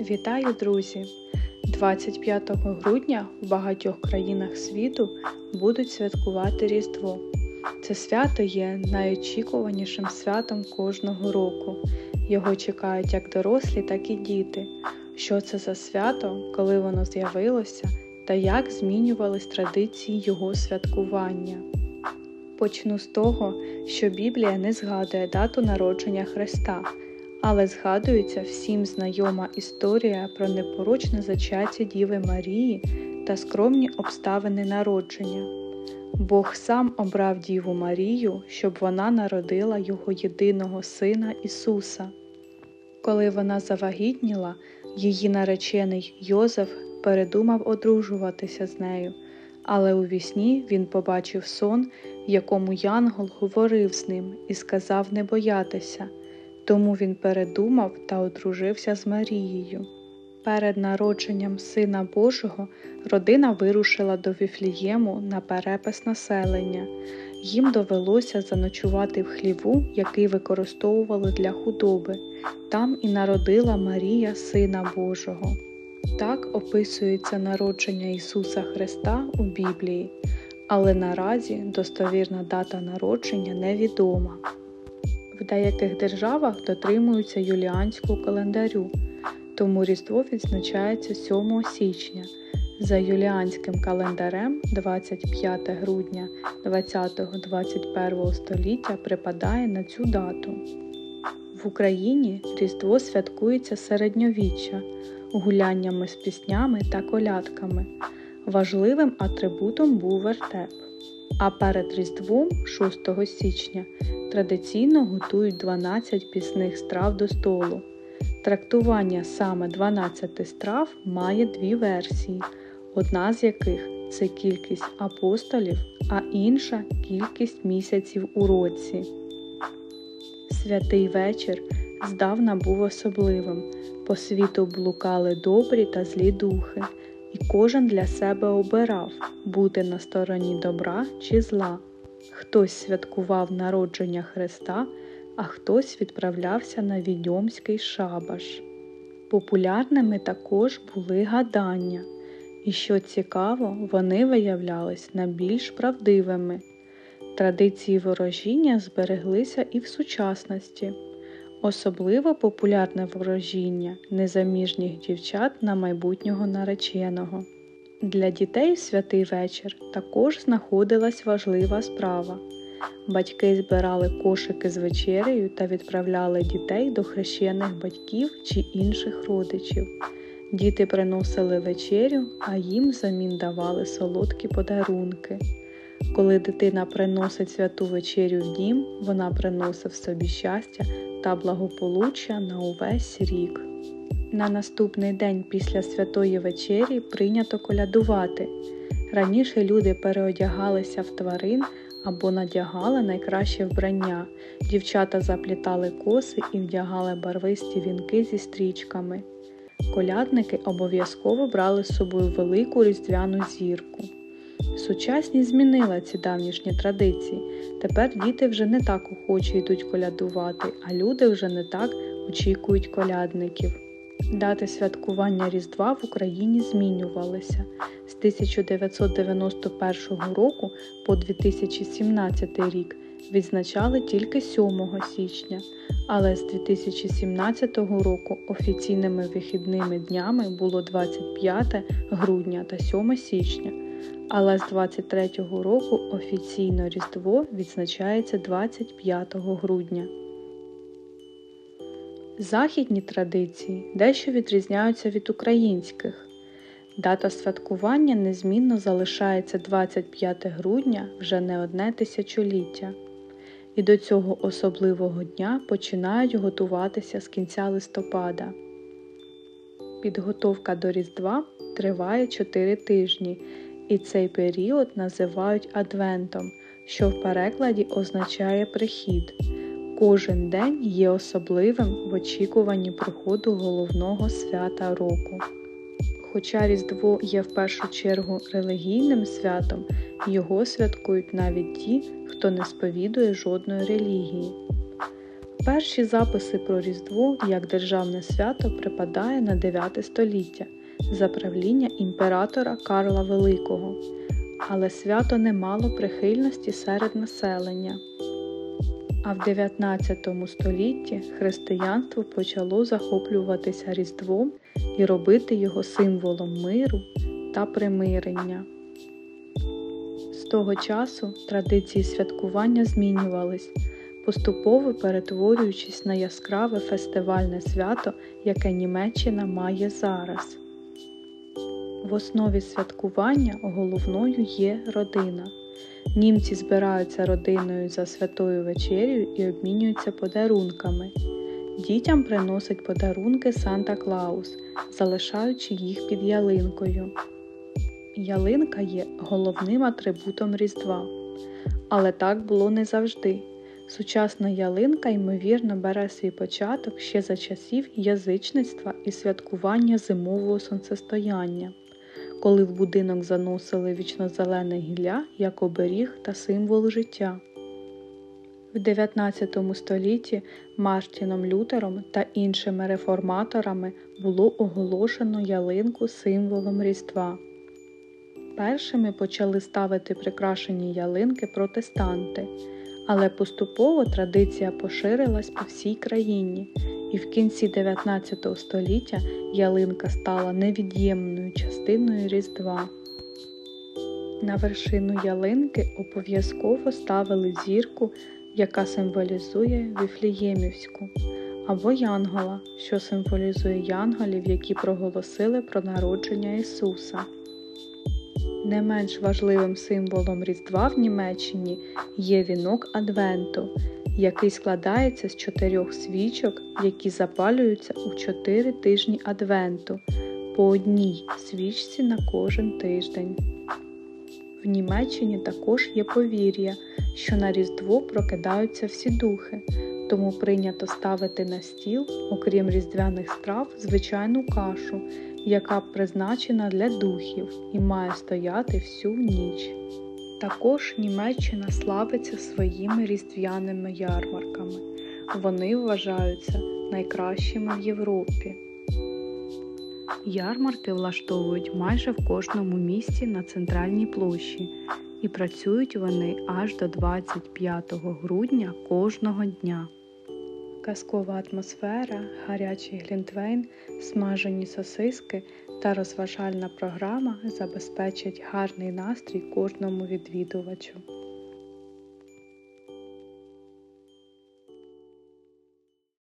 Вітаю, друзі! 25 грудня в багатьох країнах світу будуть святкувати Різдво. Це свято є найочікуванішим святом кожного року. Його чекають як дорослі, так і діти. Що це за свято, коли воно з'явилося, та як змінювались традиції його святкування. Почну з того, що Біблія не згадує дату народження Христа але згадується всім знайома історія про непорочне зачаття Діви Марії та скромні обставини народження. Бог сам обрав Діву Марію, щоб вона народила Його єдиного Сина Ісуса. Коли вона завагітніла, її наречений Йозеф передумав одружуватися з нею, але у вісні він побачив сон, в якому Янгол говорив з ним і сказав не боятися. Тому він передумав та одружився з Марією. Перед народженням Сина Божого родина вирушила до Віфлієму на перепис населення. Їм довелося заночувати в хліву, який використовували для худоби. Там і народила Марія Сина Божого. Так описується народження Ісуса Христа у Біблії, але наразі достовірна дата народження невідома. В деяких державах дотримуються юліанського календарю, тому Різдво відзначається 7 січня. За юліанським календарем 25 грудня 20-21 століття припадає на цю дату. В Україні Різдво святкується середньовіччя, гуляннями з піснями та колядками. Важливим атрибутом був вертеп. А перед Різдвом 6 січня традиційно готують 12 пісних страв до столу. Трактування саме 12 страв має дві версії, одна з яких це кількість апостолів, а інша кількість місяців у році. Святий вечір здавна був особливим. По світу блукали добрі та злі духи, і кожен для себе обирав бути на стороні добра чи зла. Хтось святкував народження Христа, а хтось відправлявся на відьомський шабаш. Популярними також були гадання, і що цікаво, вони виявлялись найбільш правдивими. Традиції ворожіння збереглися і в сучасності. Особливо популярне ворожіння незаміжніх дівчат на майбутнього нареченого. Для дітей в святий вечір також знаходилась важлива справа. Батьки збирали кошики з вечерею та відправляли дітей до хрещених батьків чи інших родичів. Діти приносили вечерю, а їм взамін давали солодкі подарунки. Коли дитина приносить святу вечерю в дім, вона приносить собі щастя та благополуччя на увесь рік. На наступний день після святої вечері прийнято колядувати. Раніше люди переодягалися в тварин або надягали найкраще вбрання. Дівчата заплітали коси і вдягали барвисті вінки зі стрічками. Колядники обов'язково брали з собою велику різдвяну зірку. Сучасність змінила ці давнішні традиції. Тепер діти вже не так охоче йдуть колядувати, а люди вже не так очікують колядників. Дати святкування Різдва в Україні змінювалися. З 1991 року по 2017 рік відзначали тільки 7 січня, але з 2017 року офіційними вихідними днями було 25 грудня та 7 січня. Але з 23 року офіційно Різдво відзначається 25 грудня. Західні традиції дещо відрізняються від українських. Дата святкування незмінно залишається 25 грудня вже не одне тисячоліття. І до цього особливого дня починають готуватися з кінця листопада. Підготовка до Різдва триває 4 тижні, і цей період називають Адвентом, що в перекладі означає прихід. Кожен день є особливим в очікуванні приходу головного свята року. Хоча Різдво є в першу чергу релігійним святом, його святкують навіть ті, хто не сповідує жодної релігії. Перші записи про Різдво як державне свято припадає на 9 століття за правління імператора Карла Великого, але свято не мало прихильності серед населення. А в 19 столітті християнство почало захоплюватися Різдвом і робити його символом миру та примирення. З того часу традиції святкування змінювались, поступово перетворюючись на яскраве фестивальне свято, яке Німеччина має зараз. В основі святкування головною є родина. Німці збираються родиною за святою вечерю і обмінюються подарунками. Дітям приносить подарунки Санта Клаус, залишаючи їх під ялинкою. Ялинка є головним атрибутом Різдва. Але так було не завжди. Сучасна ялинка, ймовірно, бере свій початок ще за часів язичництва і святкування зимового сонцестояння, коли в будинок заносили вічнозелене гілля як оберіг та символ життя. В 19 столітті Мартіном Лютером та іншими реформаторами було оголошено ялинку символом Різдва. Першими почали ставити прикрашені ялинки протестанти, але поступово традиція поширилась по всій країні, і в кінці 19 століття ялинка стала невід'ємною частиною Різдва. На вершину ялинки обов'язково ставили зірку, яка символізує Віфліємівську, або Янгола, що символізує янголів, які проголосили про народження Ісуса. Не менш важливим символом Різдва в Німеччині є вінок Адвенту, який складається з чотирьох свічок, які запалюються у чотири тижні Адвенту, по одній свічці на кожен тиждень. В Німеччині також є повір'я, що на Різдво прокидаються всі духи, тому прийнято ставити на стіл, окрім різдвяних страв, звичайну кашу, яка призначена для духів і має стояти всю ніч. Також Німеччина славиться своїми різдвяними ярмарками. Вони вважаються найкращими в Європі. Ярмарки влаштовують майже в кожному місті на центральній площі, і працюють вони аж до 25 грудня кожного дня. Казкова атмосфера, гарячий глінтвейн, смажені сосиски та розважальна програма забезпечать гарний настрій кожному відвідувачу.